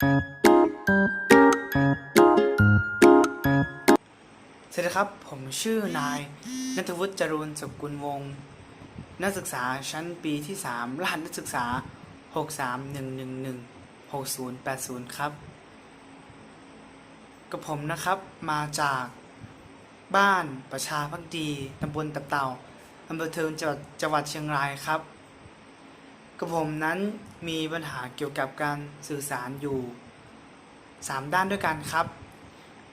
สวัสดีครับ ผมชื่อนายนัทวุฒิจรูนสกุลวงศ์นักศึกษาชั้นปีที่ 3 รหัสนักศึกษา 631116080 ครับ กับผมนะครับมาจากบ้านประชาพักดีตำบลตับเต่าอำเภอเทิงจังหวัดจังหวัดเชียงรายครับ กับผมนั้นมีปัญหาเกี่ยวกับการสื่อสารอยู่ 3 ด้านด้วยกันครับ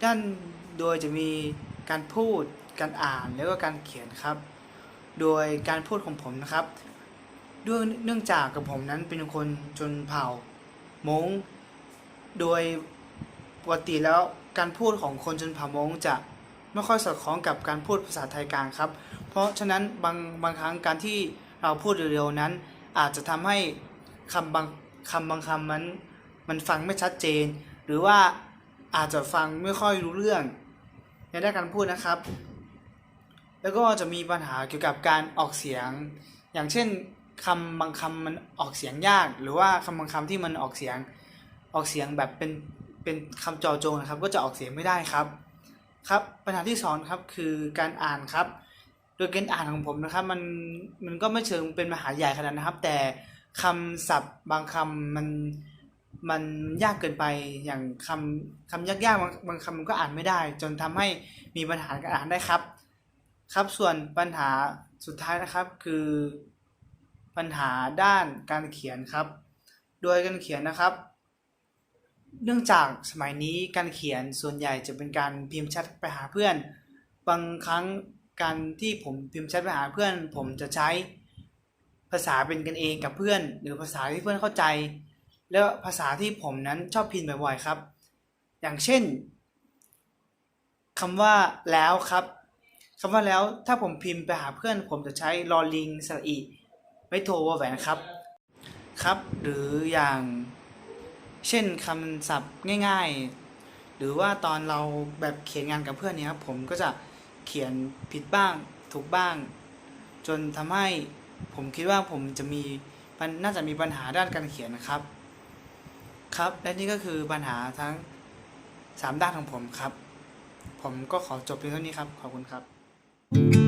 ด้านโดยจะมีการพูด การอ่าน แล้วก็การเขียนครับ โดยการพูดของผมนะครับด้วยเนื่องจากกับผมนั้นเป็นคนชนเผ่ามงโดยปกติแล้วการพูดของคนชนเผ่ามงจะไม่ค่อยสอดคล้องกับการพูดภาษาไทยกลางครับ เพราะฉะนั้นบางบางครั้งการที่เราพูดเร็วๆนั้น อาจจะทำให้คำบางคำบางคำมันมันฟังไม่ชัดเจน หรือว่าอาจจะฟังไม่ค่อยรู้เรื่องในด้านการพูดนะครับ แล้วก็จะมีปัญหาเกี่ยวกับการออกเสียง อย่างเช่นคำบางคำมันออกเสียงยาก หรือว่าคำบางคำที่มันออกเสียงออกเสียงแบบเป็นเป็นคำจอจงนะครับ ก็จะออกเสียงไม่ได้ครับครับ ปัญหาที่สองครับคือการอ่านครับ โดยการอ่านของผมนะครับมันมันก็ไม่เชิงเป็นมหาใหญ่ขนาดนะครับ แต่คำศัพท์บางคำมันมันยากเกินไปอย่างคำคำยากๆบางบางคำมันก็อ่านไม่ได้ จนทำให้มีปัญหาการอ่านได้ครับ ครับส่วนปัญหาสุดท้ายนะครับคือปัญหาด้านการเขียนครับ โดยการเขียนนะครับ เนื่องจากสมัยนี้การเขียนส่วนใหญ่จะเป็นการพิมพ์แชทไปหาเพื่อน บางครั้ง การที่ผมพิมพ์แชทไปหาเพื่อน ผมจะใช้ภาษาเป็นกันเองกับเพื่อน หรือภาษาที่เพื่อนเข้าใจ แล้วภาษาที่ผมนั้นชอบพิมพ์บ่อยๆครับ อย่างเช่นคำว่าแล้วครับคำว่าแล้วถ้าผมพิมพ์ไปหาเพื่อน ผมจะใช้ลอลิงสระอีไม่โทรวอแหวนครับครับ หรืออย่างเช่นคำศัพท์ง่าย ๆ หรือว่าตอนเราแบบเขียนงานกับเพื่อนเนี่ยครับผมก็จะ เขียนผิดบ้างถูกบ้าง จนทำให้ผมคิดว่าผมจะมีน่าจะมีปัญหาด้านการเขียนนะครับ ครับและนี่ก็คือปัญหาทั้ง 3 ด้านของผมครับ ผมก็ขอจบเพียงเท่านี้ครับ ขอบคุณครับ